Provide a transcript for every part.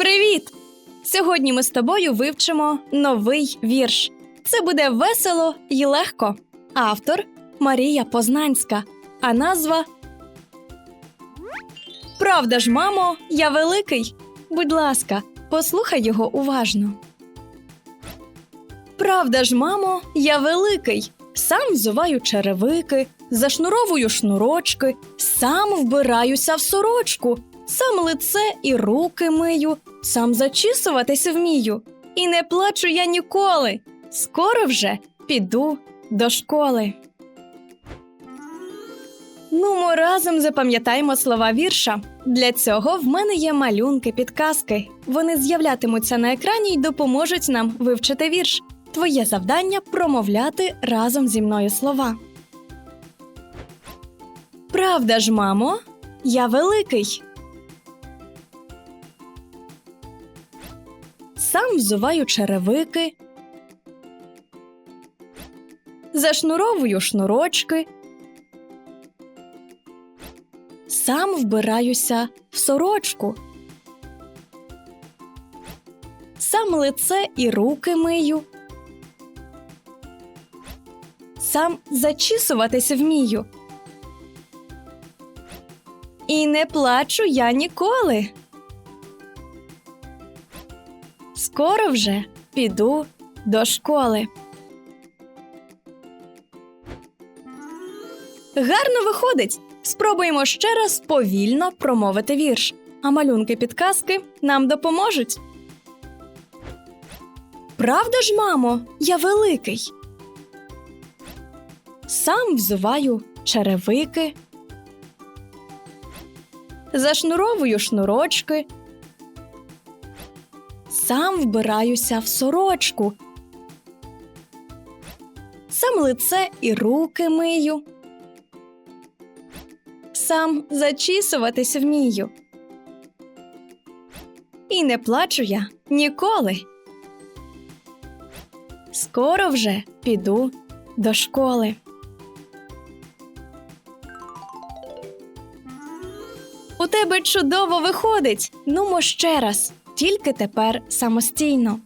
Привіт! Сьогодні ми з тобою вивчимо новий вірш. Це буде весело і легко. Автор Марія Познанська, а назва Правда ж, мамо, я великий. Будь ласка, послухай його уважно. Правда ж, мамо, я великий. Сам взуваю черевики, зашнуровую шнурочки, сам вбираюся в сорочку, сам лице і руки мию, сам зачісуватися вмію. І не плачу я ніколи. Скоро вже піду до школи. Ну, ми разом запам'ятаємо слова вірша. Для цього в мене є малюнки, підказки. Вони з'являтимуться на екрані й допоможуть нам вивчити вірш. Твоє завдання промовляти разом зі мною слова. Правда ж, мамо, я великий. Сам взуваю черевики. Зашнуровую шнурочки. Сам вбираюся в сорочку. Сам лице і руки мию. Сам зачісуватися вмію. І не плачу я ніколи. Скоро вже піду до школи. Гарно виходить. Спробуємо ще раз повільно промовити вірш, а малюнки підказки нам допоможуть. Правда ж, мамо, я великий. Сам взуваю черевики, зашнуровую шнурочки, сам вбираюся в сорочку, сам лице і руки мию, сам зачісуватись вмію. І не плачу я ніколи. Скоро вже піду до школи. У тебе чудово виходить. Нумо ще раз, тільки тепер самостійно.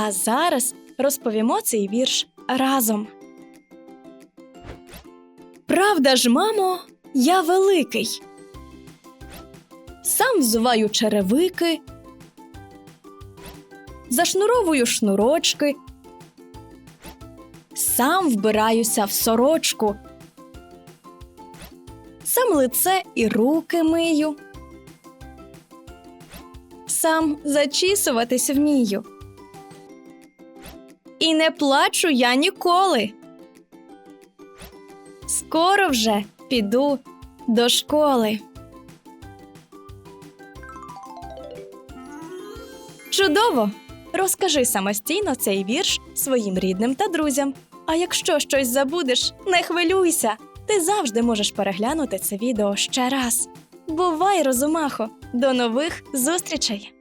А зараз розповімо цей вірш разом. Правда ж, мамо, я великий. Сам взуваю черевики, зашнуровую шнурочки, сам вбираюся в сорочку, сам лице і руки мию, сам зачісуватись вмію. І не плачу я ніколи. Скоро вже піду до школи. Чудово! Розкажи самостійно цей вірш своїм рідним та друзям. А якщо щось забудеш, не хвилюйся. Ти завжди можеш переглянути це відео ще раз. Бувай, розумахо! До нових зустрічей!